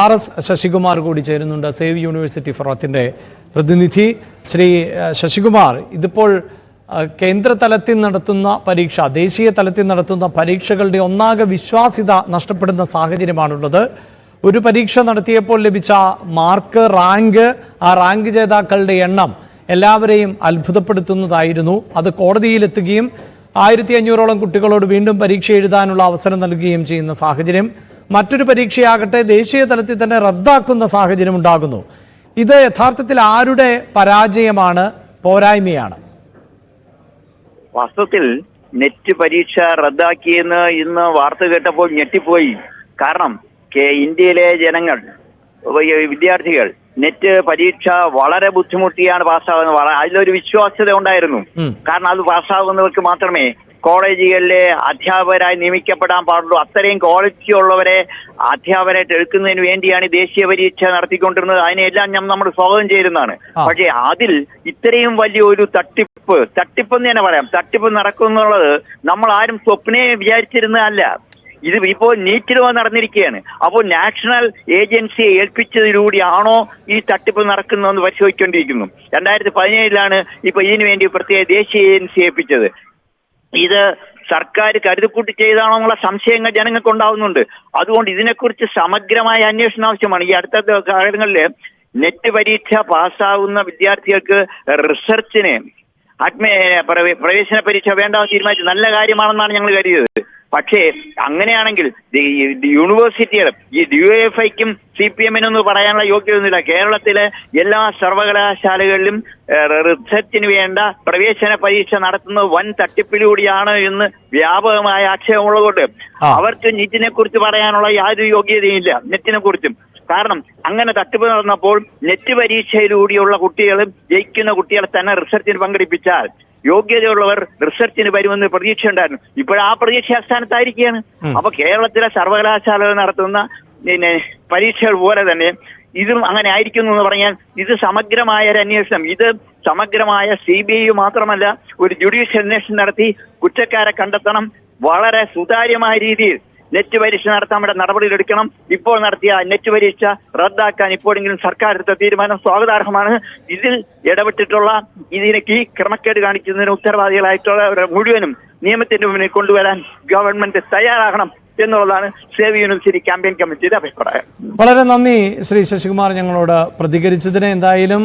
R S Sasikumar കൂടി ചേരുന്നുണ്ട് save university ഫറോത്തിന്റെ പ്രതിനിധി. ശ്രീ ശശികുമാർ ഇതിപ്പോൾ കേന്ദ്ര തലത്തിൽ നടത്തുന്ന പരീക്ഷ ദേശീയ തലത്തിൽ നടത്തുന്ന പരീക്ഷകളുടെ ഒന്നാകെ വിശ്വാസ്യത നഷ്ടപ്പെടുന്ന സാഹചര്യമാണുള്ളത്. ഒരു പരീക്ഷ നടത്തിയപ്പോൾ ലഭിച്ച മാർക്ക് റാങ്ക് ആ റാങ്ക് ജേതാക്കളുടെ എണ്ണം എല്ലാവരെയും അത്ഭുതപ്പെടുത്തുന്നതായിരുന്നു. അത് കോടതിയിലെത്തുകയും ആയിരത്തി അഞ്ഞൂറോളം കുട്ടികളോട് വീണ്ടും പരീക്ഷ എഴുതാനുള്ള അവസരം നൽകുകയും ചെയ്യുന്ന സാഹചര്യം. മറ്റൊരു പരീക്ഷയാകട്ടെ ദേശീയ തലത്തിൽ തന്നെ റദ്ദാക്കുന്ന സാഹചര്യം ഉണ്ടാകുന്നു. ഇത് യഥാർത്ഥത്തിൽ ആരുടെ പരാജയമാണ്? പോരായ്മയാണ്. വാസ്തവത്തിൽ നെറ്റ് പരീക്ഷ റദ്ദാക്കിയെന്ന് ഇന്ന് വാർത്ത കേട്ടപ്പോൾ ഞെട്ടിപ്പോയി. കാരണം ഇന്ത്യയിലെ ജനങ്ങൾ വിദ്യാർത്ഥികൾ നെറ്റ് പരീക്ഷ വളരെ ബുദ്ധിമുട്ടിയാണ് പാസ്സാകുന്നത്. അതിലൊരു വിശ്വാസ്യത ഉണ്ടായിരുന്നു. കാരണം അത് പാസ്സാകുന്നവർക്ക് മാത്രമേ കോളേജുകളിലെ അധ്യാപകരായി നിയമിക്കപ്പെടാൻ പാടുള്ളൂ. അത്രയും ക്വാളിറ്റി ഉള്ളവരെ അധ്യാപകരായിട്ട് എടുക്കുന്നതിന് വേണ്ടിയാണ് ദേശീയ പരീക്ഷ നടത്തിക്കൊണ്ടിരുന്നത്. അതിനെല്ലാം ഞാൻ നമ്മൾ സ്വാഗതം ചെയ്യുന്നതാണ്. പക്ഷേ അതിൽ ഇത്രയും വലിയ ഒരു തട്ടിപ്പ് തട്ടിപ്പ് എന്ന് തന്നെ പറയാം. തട്ടിപ്പ് നടക്കുന്നുള്ളത് നമ്മൾ ആരും സ്വപ്നയെ വിചാരിച്ചിരുന്നതല്ല. ഇത് ഇപ്പോൾ നീറ്റിൽ വന്ന് നടന്നിരിക്കുകയാണ്. അപ്പോൾ നാഷണൽ ഏജൻസിയെ ഏൽപ്പിച്ചതിലൂടെയാണോ ഈ തട്ടിപ്പ് നടക്കുന്നതെന്ന് പരിശോധിക്കേണ്ടിയിരിക്കുന്നു രണ്ടായിരത്തി പതിനേഴിലാണ് ഇപ്പൊ ഇതിനു വേണ്ടി പ്രത്യേക ദേശീയ ഏജൻസി ഏൽപ്പിച്ചത്. ഇത് സർക്കാർ കരുതിക്കൂട്ടി ചെയ്താണോ എന്നുള്ള സംശയങ്ങൾ ജനങ്ങൾക്ക് ഉണ്ടാവുന്നുണ്ട് അതുകൊണ്ട് ഇതിനെക്കുറിച്ച് സമഗ്രമായ അന്വേഷണം ആവശ്യമാണ്. ഈ അടുത്ത കാലങ്ങളിൽ നെറ്റ് പരീക്ഷ പാസ്സാവുന്ന വിദ്യാർത്ഥികൾക്ക് റിസർച്ചിന് അഡ്മി പ്രവേശന പരീക്ഷ വേണ്ട തീരുമാനിച്ചു നല്ല കാര്യമാണെന്നാണ് ഞങ്ങൾ കരുതിയത്. പക്ഷേ അങ്ങനെയാണെങ്കിൽ യൂണിവേഴ്സിറ്റികൾ ഈ ഡി എഫ് ഐക്കും സി പി എമ്മിനൊന്നും പറയാനുള്ള യോഗ്യതയൊന്നുമില്ല. കേരളത്തിലെ എല്ലാ സർവകലാശാലകളിലും റിസർച്ചിന് വേണ്ട പ്രവേശന പരീക്ഷ നടത്തുന്നത് വൻ തട്ടിപ്പിലൂടെയാണ് എന്ന് വ്യാപകമായ ആക്ഷേപമുള്ളതുകൊണ്ട് അവർക്ക് നെറ്റിനെ കുറിച്ച് പറയാനുള്ള യാതൊരു യോഗ്യതയും ഇല്ല നെറ്റിനെ കുറിച്ചും കാരണം അങ്ങനെ തട്ടിപ്പ് നടന്നപ്പോൾ നെറ്റ് പരീക്ഷയിലൂടെയുള്ള കുട്ടികളും ജയിക്കുന്ന കുട്ടികളെ തന്നെ റിസർച്ചിന് പങ്കെടുപ്പിച്ചാൽ യോഗ്യതയുള്ളവർ റിസർച്ചിന് വരുമെന്ന് പ്രതീക്ഷയുണ്ടായിരുന്നു. ഇപ്പോൾ ആ പ്രതീക്ഷ അസ്ഥാനത്തായിരിക്കുകയാണ് അപ്പൊ കേരളത്തിലെ സർവകലാശാലകൾ നടത്തുന്ന പിന്നെ പരീക്ഷകൾ പോലെ തന്നെ ഇതും അങ്ങനെ ആയിരിക്കുന്നു എന്ന് പറഞ്ഞാൽ ഇത് സമഗ്രമായ ഒരു അന്വേഷണം. ഇത് സമഗ്രമായ സി ബി ഐ മാത്രമല്ല ഒരു ജുഡീഷ്യൽ അന്വേഷണം നടത്തി കുറ്റക്കാരെ കണ്ടെത്തണം. വളരെ സുതാര്യമായ രീതിയിൽ നെറ്റ് പരീക്ഷ നടത്താൻ വേണ്ട നടപടികളെടുക്കണം. ഇപ്പോൾ നടത്തിയ നെറ്റ് പരീക്ഷ റദ്ദാക്കാൻ ഇപ്പോഴെങ്കിലും സർക്കാർ എടുത്ത തീരുമാനം സ്വാഗതാർഹമാണ്. ഇതിൽ ഇടപെട്ടിട്ടുള്ള ഇതിനേക്ക് ക്രമക്കേട് കാണിക്കുന്നതിന് ഉത്തരവാദികളായിട്ടുള്ളവരെ മുഴുവനും നിയമത്തിന്റെ മുന്നിൽ കൊണ്ടുവരാൻ ഗവൺമെന്റ് തയ്യാറാകണം എന്നുള്ളതാണ് സേവ് യൂണിവേഴ്സിറ്റി ക്യാമ്പയിൻ കമ്മിറ്റിയുടെ അഭിപ്രായം. വളരെ നന്ദി ശ്രീ ശശികുമാർ ഞങ്ങളോട് പ്രതികരിച്ചതിന്. എന്തായാലും